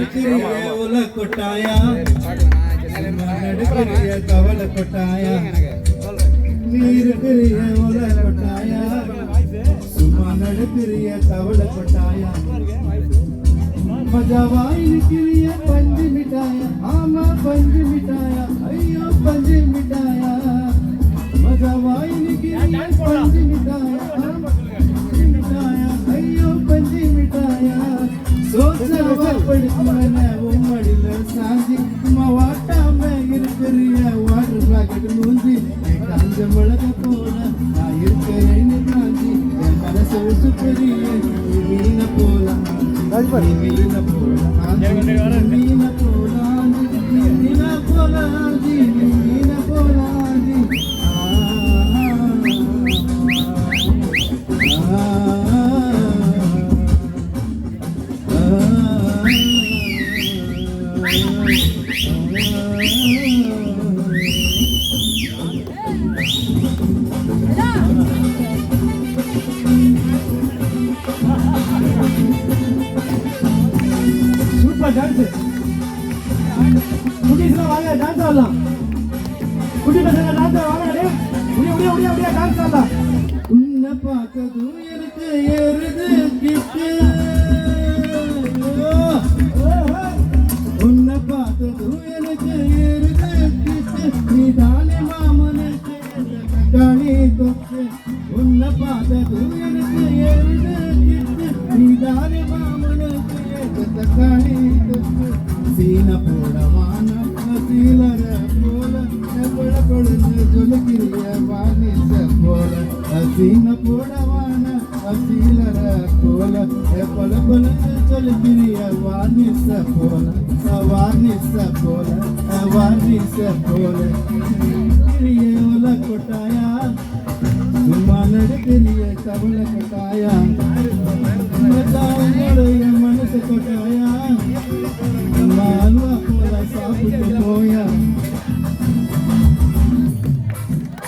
நடுக்கிறிய உல கொட்டாயா சும்மா நீ இருக்கிறிய சும்மா பஞ்சு மிட்டாயா? ஆமா பஞ்சு மிட்டாயா? படுத்துவன உம்மடில சாஞ்சி சும்மா வாட்டாம இருக்கிறிய வாட்டர் பாக்கெட் மூஞ்சி என் காஞ்ச மிளக போல நான் இருக்கிறேன்னு காஞ்சி என் மனசு விட்டு பெரிய மீன போல நீ மீன போல மீன டான்ஸ் குட்டீஸ்லாம் வாங்க டான்ஸ் ஆடலாம். குட்டி பசங்க டான்ஸ் வாங்க டேய். முடிய முடிய முடிய டான்ஸ் ஆடலாம். உன்னை பார்த்ததும் எனக்கு ஏறுது கிட்டு உன்னை பார்த்ததும் எனக்கு ஏறுது கிட்டு நீ தானே மாமனுக்கு தக்காளி தொக்கு உன்னை பார்த்ததும் எனக்கு ஏறுது கிட்டு நீ தானே மாமனுக்கு தக்காளி కొడున జొలికిరియ వాణిజ పోల హసీన పోడవాన హసీలర కోల ఏ పొల పొల జొలికిరియ వాణిజ పోల వాణిజ పోల వాణిజ పోల కిరియ ఒల కొటాయా ಸುಮ್ಮನಡಕಲಿಯ ಕಮಲ ಕಟಾಯ ಮತಾಯ ಮನಸ್ಸು ಕೊಟಾಯ ಮಾಲ್ವ ಕೋಲ ಸಾಪುಟ್ಟು ಪೋಯ どうぞどうぞ。